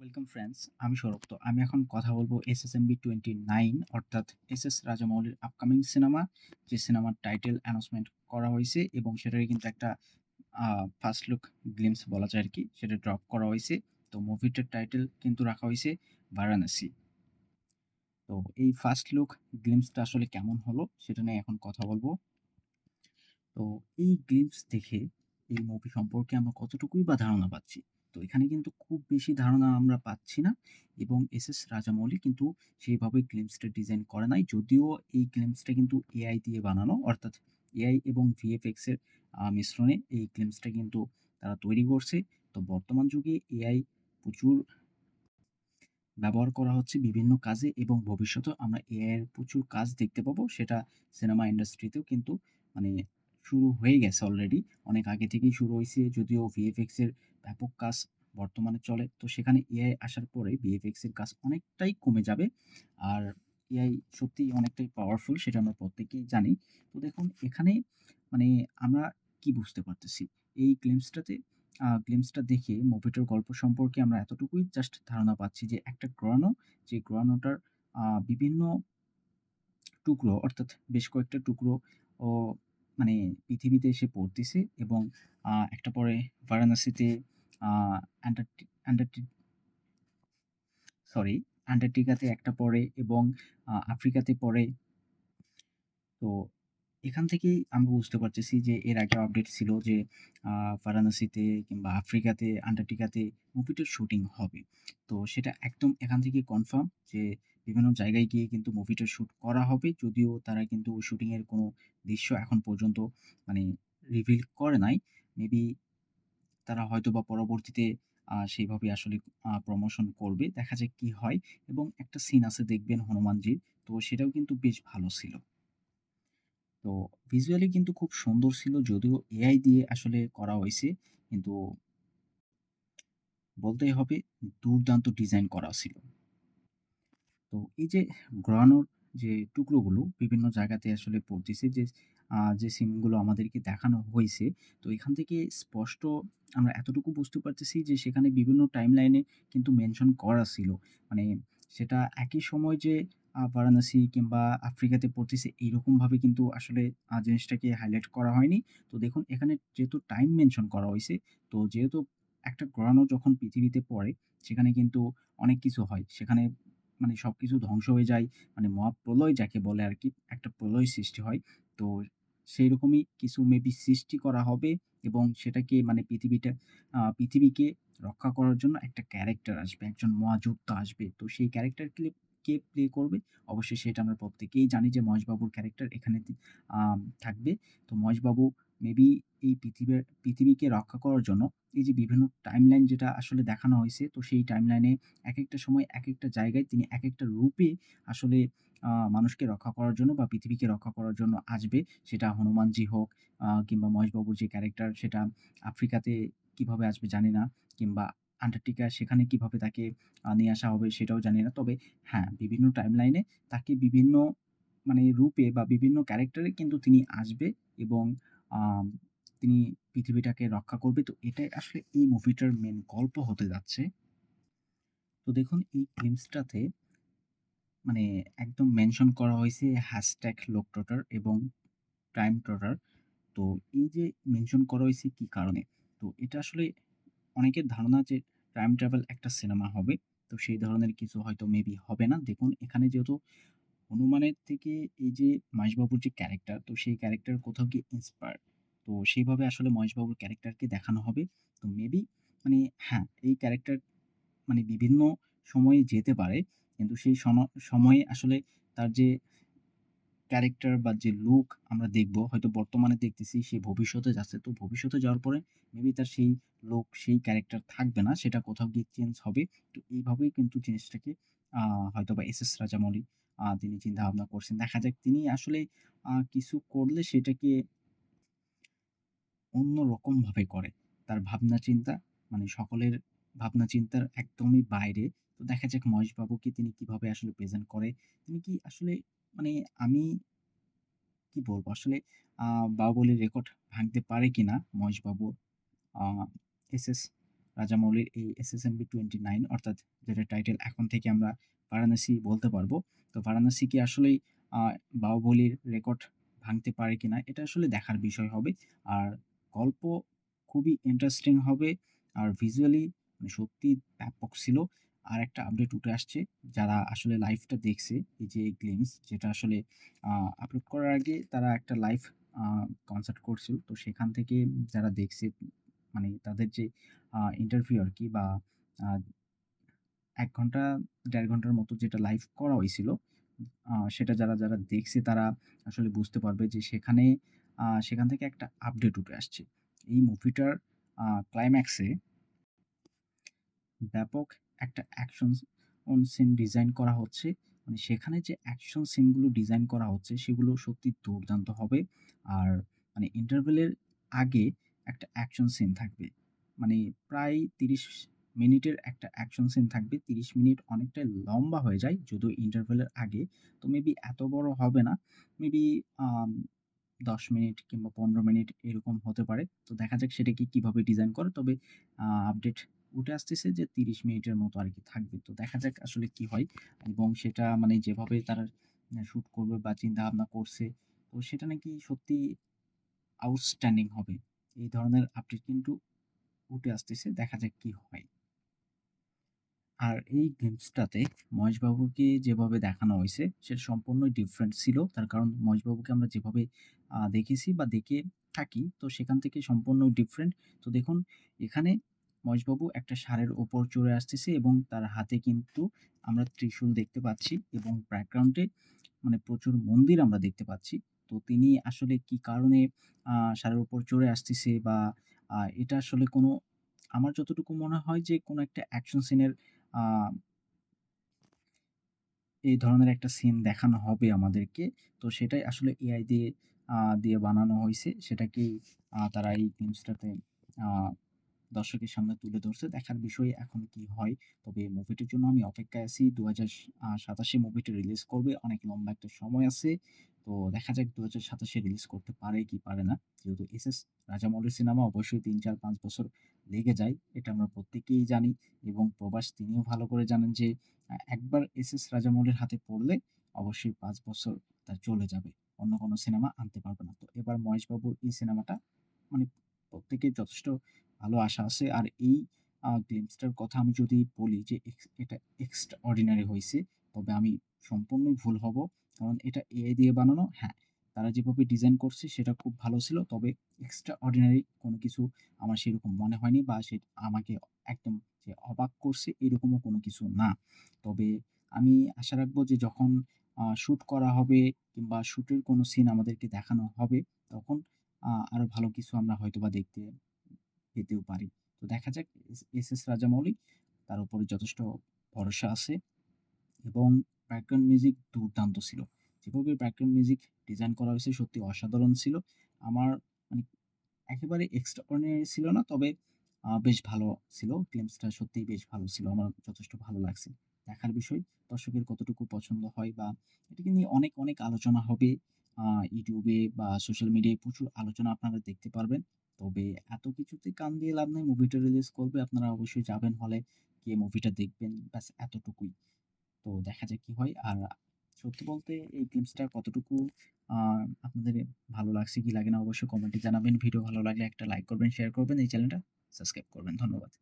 Welcome friends আমি সৌরভ তো। আমি এখন কথা বলব S S M B twenty nine অর্থাৎ এস এস রাজামৌলির আপকামিং সিনেমা যে সিনেমার টাইটেল অ্যানাউন্সমেন্ট করা হয়েছে এবং সেটারই কিন্তু একটা ফার্স্ট লুক গ্লিমস বলা যায় আর কি, সেটা ড্রপ করা হয়েছে। তো মুভিটার টাইটেল কিন্তু রাখা হয়েছে বারাণসী তো এই ফার্স্ট লুক গ্লিমসটা আসলে কেমন হলো সেটা নিয়ে এখন কথা বলব। তো এই গ্লিমস দেখে এই মুভি সম্পর্কে আমরা কতটুকুই বা ধারণা পাচ্ছি? তো এখানে কিন্তু খুব বেশি ধারণা আমরা পাচ্ছি না এবং এস এস রাজামৌলি কিন্তু সেইভাবে গ্লিমসটা ডিজাইন করে নাই। যদিও এই গ্লিমসটা কিন্তু এআই দিয়ে বানানো, অর্থাৎ এআই এবং ভিএফএক্সের মিশ্রণে এই গ্লিমসটা কিন্তু তারা তৈরি করছে। তো বর্তমান যুগে এআই প্রচুর ব্যবহার করা হচ্ছে বিভিন্ন কাজে এবং ভবিষ্যতেও আমরা এআই এর প্রচুর কাজ দেখতে পাবো। সেটা সিনেমা ইন্ডাস্ট্রিতেও কিন্তু মানে শুরু হয়ে গেছে অলরেডি। অনেক আগে থেকেই শুরু হয়েছে, যদিও ভিএফএক্স এর ব্যাপক কাজ বর্তমানে চলে। তো সেখানে এআই আসার পরে ভিএফএক্স এর কাজ অনেকটাই কমে যাবে। আর এআই সত্যিই অনেকটাই পাওয়ারফুল সেটা আমরা প্রত্যেকেই জানি। তো দেখুন, এখানে মানে আমরা কি বুঝতে পারতেছি? এই গ্লিমসটাতে গ্লিমসটা দেখে মুভিটার গল্প সম্পর্কে আমরা এতটুকুই জাস্ট ধারণা পাচ্ছি যে একটা গ্রহাণু যে গ্রহাণুটার বিভিন্ন টুকরো, অর্থাৎ বেশ কয়েকটা টুকরো ও মানে পৃথিবীতে এসে পড়তেছে এবং একটা পরে বারাণসীতে সরি, অ্যান্টার্কটিকাতে একটা পড়ে এবং আফ্রিকাতে পড়ে তো এখান থেকেই আমরা বুঝতে পারতেছি যে এর আগে আপডেট ছিল যে বারাণসীতে কিংবা আফ্রিকাতে, আন্টার্কটিকাতে মুভিটার শুটিং হবে। তো সেটা একদম এখান থেকে কনফার্ম যে বিভিন্ন জায়গায় গিয়ে কিন্তু মুভিটার শ্যুট করা হবে। যদিও তারা কিন্তু শুটিংয়ের কোনো দৃশ্য এখন পর্যন্ত মানে রিভিল করে নাই। মেবি তারা হয়তো বা পরবর্তীতে সেইভাবে আসলে প্রমোশন করবে। দেখা যাক কি হয়। এবং একটা সিন আছে দেখবেন হনুমানজির। তো সেটাও কিন্তু বেশ ভালো ছিল। তো ভিজুয়ালি কিন্তু খুব সুন্দর ছিল, যদিও এআই দিয়ে আসলে করা হয়েছে। কিন্তু বলতেই হবে, দুর্দান্ত ডিজাইন করা ছিল। তো এই যে গ্রহাণুর যে টুকরোগুলো বিভিন্ন জায়গাতে আসলে পড়তেছে, যে যে সিনগুলো আমাদেরকে দেখানো হয়েছে, তো এখান থেকে স্পষ্ট আমরা এতটুকু বুঝতে পারতেছি যে সেখানে বিভিন্ন টাইম লাইনে কিন্তু মেনশন করা ছিল। মানে সেটা একই সময় যে বারাণসী কিংবা আফ্রিকাতে পড়তেছে, এইরকমভাবে কিন্তু আসলে জিনিসটাকে হাইলাইট করা হয়নি। তো দেখুন, এখানে যেহেতু টাইম মেনশন করা হয়েছে, তো যেহেতু একটা গ্রহাণু যখন পৃথিবীতে পড়ে, সেখানে কিন্তু অনেক কিছু হয়। সেখানে মানে সব কিছু ধ্বংস হয়ে যায় মানে মহাপ্রলয় যাকে বলে আর কি একটা প্রলয় সৃষ্টি হয়। তো সেই রকমই কিছু মেবি সৃষ্টি করা হবে এবং সেটাকে মানে পৃথিবীটা পৃথিবীকে রক্ষা করার জন্য একটা ক্যারেক্টার আসবে, একজন মহাযোদ্ধা আসবে। তো সেই ক্যারেক্টার কে প্লে করবে? অবশ্যই সেটা আমরা প্রত্যেকেই জানি যে মহেশবাবুর ক্যারেক্টার এখানে থাকবে। তো মহেশবাবু মেবি এই পৃথিবীর পৃথিবীকে রক্ষা করার জন্য এই যে বিভিন্ন টাইমলাইন যেটা আসলে দেখানো হয়েছে, তো সেই টাইমলাইনে এক একটা সময় এক একটা জায়গায় তিনি এক একটা রূপে আসলে মানুষকে রক্ষা করার জন্য বা পৃথিবীকে রক্ষা করার জন্য আসবে। সেটা হনুমানজি হোক কিংবা মহেশবাবুর যে ক্যারেক্টার সেটা আফ্রিকাতে কীভাবে আসবে জানি না, কিংবা আন্টার্কটিকা সেখানে কীভাবে তাকে নিয়ে আসা হবে সেটাও জানি না। তবে হ্যাঁ বিভিন্ন টাইমলাইনে তাকে বিভিন্ন মানে রূপে বা বিভিন্ন ক্যারেক্টারে কিন্তু তিনি আসবে এবং তিনি পৃথিবীটাকে রক্ষা করবে। তো এটাই আসলে এই মুভিটার মেন গল্প হতে যাচ্ছে। তো দেখুন, এই গ্লিমসটাতে মানে একদম মেনশন করা হয়েছে হ্যাশট্যাগ লোক টোটার এবং টাইম টোটার। তো এই যে মেনশন করা হয়েছে কি কারণে? তো এটা আসলে অনেকের ধারণা যে টাইম ট্রাভেল একটা সিনেমা হবে। তো সেই ধরনের কিছু হয়তো মেবি হবে না। দেখুন, এখানে যেহেতু হনুমানের থেকে এই যে মহেশবাবুর যে ক্যারেক্টার তো সেই ক্যারেক্টার কোথাও গিয়ে ইন্সপায়ার তো সেইভাবে আসলে মহেশবাবুর ক্যারেক্টারকে দেখানো হবে। তো মেবি মানে হ্যাঁ এই ক্যারেক্টার মানে বিভিন্ন সময়ে যেতে পারে, কিন্তু সেই সম- সময়ে আসলে তার যে ক্যারেক্টার বা যে লুক আমরা দেখব, হয়তো বর্তমানে দেখতেছি, সে ভবিষ্যতে যাচ্ছে। তো ভবিষ্যতে যাওয়ার পরে মেবি তার সেই লুক সেই ক্যারেক্টার থাকবে না, সেটা কোথাও গিয়ে চেঞ্জ হবে। তো এইভাবেই কিন্তু জিনিসটাকে হয়তো বা এস এস রাজামৌলি তিনি চিন্তা ভাবনা করছেন। দেখা যাক, তিনি আসলে কিছু করলে সেটাকে অন্য রকম ভাবে করে। তার ভাবনা চিন্তা মানে সকলের ভাবনা চিন্তার একদমই বাইরে। তো দেখা যাক মহেশবাবুকে তিনি কীভাবে আসলে প্রেজেন্ট করে। তিনি কি আসলে মানে আমি কি বলব আসলে আহ, বাহুবলীর রেকর্ড ভাঙতে পারে কিনা মহেশবাবু আহ, এস এস রাজামৌলির এই এসএসএমবি 29 অর্থাৎ যেটা টাইটেল এখন থেকে আমরা বারাণসী বলতে পারব। তো বারাণসী কি আসলেই আ বাহুবলীর রেকর্ড ভাঙতে পারে কিনা এটা আসলে দেখার বিষয় হবে। আর গল্প খুবই ইন্টারেস্টিং হবে। আর ভিজুয়ালি মানে সত্যিই ব্যাপক ছিল। আরেকটা আপডেট উঠে আসছে যারা আসলে লাইভটা দেখছে এই যে গ্লিমস যেটা আসলে আপলোড করার আগে তারা একটা লাইভ কনসার্ট করছিল। তো সেখান থেকে যারা দেখছে মানে তাদের যে আ আর কি বা এক ঘণ্টা দেড় ঘণ্টার মতো যেটা লাইভ করা হইছিল, আ সেটা যারা, যারা দেখছে তারা আসলে বুঝতে পারবে যে সেখানে সেখান থেকে একটা আপডেট উঠে আসছে। এই মুভিটার ক্লাইম্যাক্সে ব্যাপক একটা অ্যাকশন অন সিন ডিজাইন করা হচ্ছে। মানে সেখানে যে অ্যাকশন সিনগুলো ডিজাইন করা হচ্ছে, সেগুলো সত্যি দুর্দান্ত হবে। আর মানে ইন্টারভেলের আগে একটা অ্যাকশন সিন থাকবে। মানে প্রায় ৩০ মিনিটের একটা অ্যাকশন সিন থাকবে। ৩০ মিনিট অনেকটাই লম্বা হয়ে যায় যদিও ইন্টারভেলের আগে। তো মেবি এত বড় হবে না। মেবি দশ মিনিট কিংবা ১৫ মিনিট এরকম হতে পারে। তো দেখা যাক সেটাকে কীভাবে ডিজাইন করে। তবে আপডেট উঠে আসতেছে যে ৩০ মিনিটের মতো আর কি থাকবে। তো দেখা যাক আসলে কি হয় এবং সেটা মানে যেভাবে তারা শুট করবে বা চিন্তা ভাবনা করছে, তো সেটা নাকি সত্যিই আউটস্ট্যান্ডিং হবে। এই ধরনের আপডেট কিন্তু উঠে আসতেছে। দেখা যাক কি হয়। আর এই গ্লিম্পসটাতে মহেশবাবুকে যেভাবে দেখানো হয়েছে, সেটা সম্পূর্ণই ডিফারেন্ট ছিল। তার কারণ মহেশবাবুকে আমরা যেভাবে দেখেছি বা দেখে থাকি, তো সেখান থেকে সম্পূর্ণ ডিফারেন্ট। তো দেখুন, এখানে মহেশবাবু একটা ষাঁড়ের ওপর চড়ে আসতেছে এবং তার হাতে কিন্তু আমরা ত্রিশূল দেখতে পাচ্ছি এবং ব্যাকগ্রাউন্ডে মানে প্রচুর মন্দির আমরা দেখতে পাচ্ছি। তো তিনি আসলে কি কারণে ষাঁড়ের উপর চড়ে আসতেছে বা এটা আসলে কোনো, আমার যতটুকু মনে হয় যে কোনো একটা অ্যাকশন সিনের এই ধরনের একটা সিন দেখানো হবে আমাদেরকে। তো সেটাই আসলে এআই দিয়ে দিয়ে বানানো হয়েছে সেটাকেই তারা এই গ্লিম্পসটাতে আ দর্শকের সামনে তুলে ধরছে। দেখার বিষয়ে এখন কি হয়। তবে মুভিটির জন্য আমি অপেক্ষায় আছি। ২০২৭ আ ২৭ এ মুভিটি রিলিজ করবে। অনেক লম্বা একটা সময় আছে। তো দেখা যাক দু হাজার সাতাশে রিলিজ করতে পারে কি পারে না। যেহেতু এসএস রাজামৌলির সিনেমা অবশ্যই ৩, ৪, ৫ বছর লেগে যায়। এটা আমরা প্রত্যেকেই জানি এবং প্রবাস তিনিও ভালো করে জানেন যে একবার এস এস রাজামৌলির হাতে পড়লে অবশ্যই পাঁচ বছর তার চলে যাবে। অন্য কোনো সিনেমা আনতে পারবে না। তো এবার মহেশবাবুর এই সিনেমাটা মানে প্রত্যেকের যথেষ্ট ভালো আশা আছে। আর এই আ গ্লিম্পসটার কথা আমি যদি বলি যে এটা এক্সট্রা অর্ডিনারি হয়েছে তবে আমি সম্পূর্ণই ভুল হব। কারণ এটা এআই দিয়ে বানানো। হ্যাঁ, তারা যেভাবে ডিজাইন করছে সেটা খুব ভালো ছিল। তবে এক্সট্রা অর্ডিনারি কোনো কিছু আমার সেরকম মনে হয়নি বা সে আমাকে একদম যে অবাক করছে এরকমও কোনো কিছু না। তবে আমি আশা রাখব যে যখন শ্যুট করা হবে কিংবা শ্যুটের কোনো সিন আমাদেরকে দেখানো হবে তখন আরও ভালো কিছু আমরা হয়তোবা দেখতে পেতেও পারি। তো দেখা যাক এস এস রাজামৌলি তার উপরে যথেষ্ট ভরসা আছে এবং ব্যাকগ্রাউন্ড মিউজিক দুর্দান্ত ছিল। যেভাবে ব্যাকগ্রাউন্ড মিউজিক ডিজাইন করা হয়েছে সত্যি অসাধারণ ছিল। আমার মানে একেবারে এক্সট্রা অর্ডিনারি ছিল না। তবে বেশ ভালো ছিল। গ্লিম্পসটা সত্যিই বেশ ভালো ছিল। আমার যথেষ্ট ভালো লাগছে। দেখার বিষয় দর্শকের কতটুকু পছন্দ হয় বা এটাকে নিয়ে অনেক, অনেক আলোচনা হবে। ইউটিউবে বা সোশ্যাল মিডিয়ায় প্রচুর আলোচনা আপনারা দেখতে পারবেন। তবে এত কিছুতে কান দিয়ে লাভ নেই মুভিটা রিলিজ করবে। আপনারা অবশ্যই যাবেন হলে গিয়ে মুভিটা দেখবেন। ব্যাস এতটুকুই। তো দেখা যাক কি হয়। আর সত্যি বলতে এই গেমসটা কতটুকু আপনাদের ভালো লাগছে কি লাগে না অবশ্যই কমেন্টে জানাবেন। ভিডিও ভালো লাগলে একটা লাইক করবেন, শেয়ার করবেন। এই চ্যানেলটা সাবস্ক্রাইব করবেন। ধন্যবাদ।